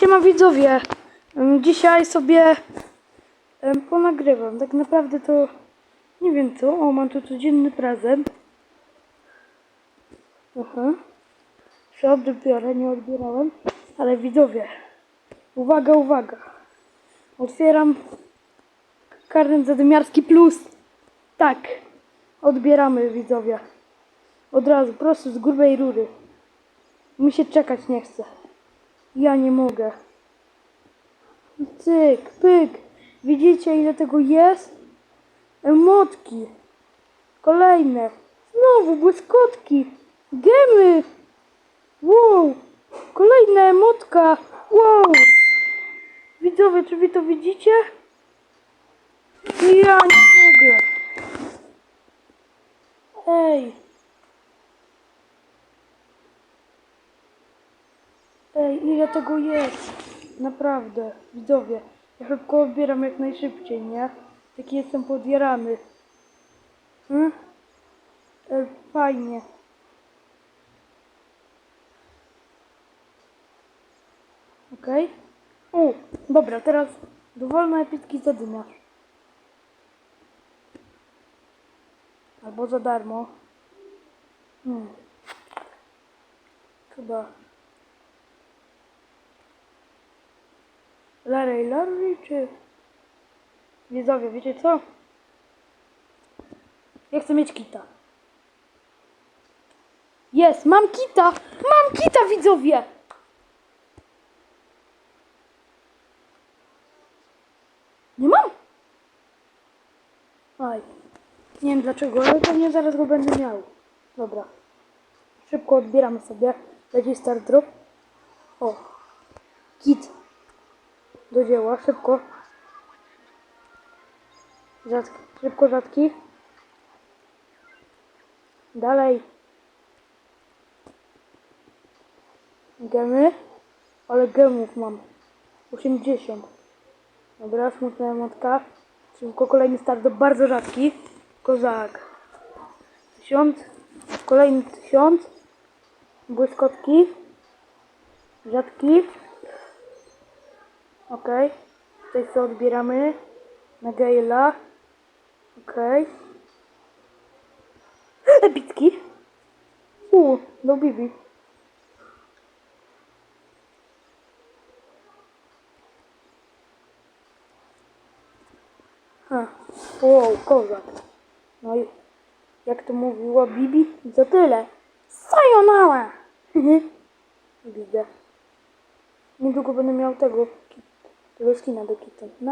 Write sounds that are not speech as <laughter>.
Siema widzowie, dzisiaj sobie ponagrywam. Tak naprawdę to nie wiem co. O, mam tu codzienny prezent. Aha. Czy odbiorę? Nie odbierałem. Ale widzowie, uwaga, uwaga. Otwieram karnet zadymiarski plus. Tak, odbieramy widzowie. Od razu, prosto z grubej rury. Mi się czekać nie chce. Ja nie mogę. Cyk, pyk. Widzicie ile tego jest? Emotki. Kolejne. Znowu błyskotki. Gemy. Wow. Kolejna emotka. Wow. Widzowie, czy wy to widzicie? Ja nie mogę. Ej. Ej, ile tego jest? Naprawdę, widzowie. Ja szybko odbieram jak najszybciej, nie? Taki jestem podjarany. Hmm? E, fajnie. Okej. O, dobra, teraz dowolne epicki zadymiarz. Albo za darmo. Hmm. Chyba. Larry Larry czy... Widzowie, wiecie co? Ja chcę mieć kita. Jest, mam kita! Mam kita, widzowie! Nie mam? Aj. Nie wiem dlaczego, ale pewnie zaraz go będę miał. Dobra. Szybko odbieramy sobie. Leci start drop. O. Kit. Do dzieła, szybko. Rzadki. Szybko rzadki. Dalej. Gemy. Ale gemów mam. 80. Dobra, smutna emotka. Szybko kolejny start do bardzo rzadki. Kozak. 1000. Kolejny 1000. Błyskotki. Rzadki. Okej. Tutaj sobie odbieramy. Na Gaila. Okej. Epicki. U, do Bibi. Ha. Wow, kozak. No i jak to mówiła Bibi, za tyle. Sayonara! <laughs> Widzę. Niedługo będę miał tego, በፊት ነበርኩት እና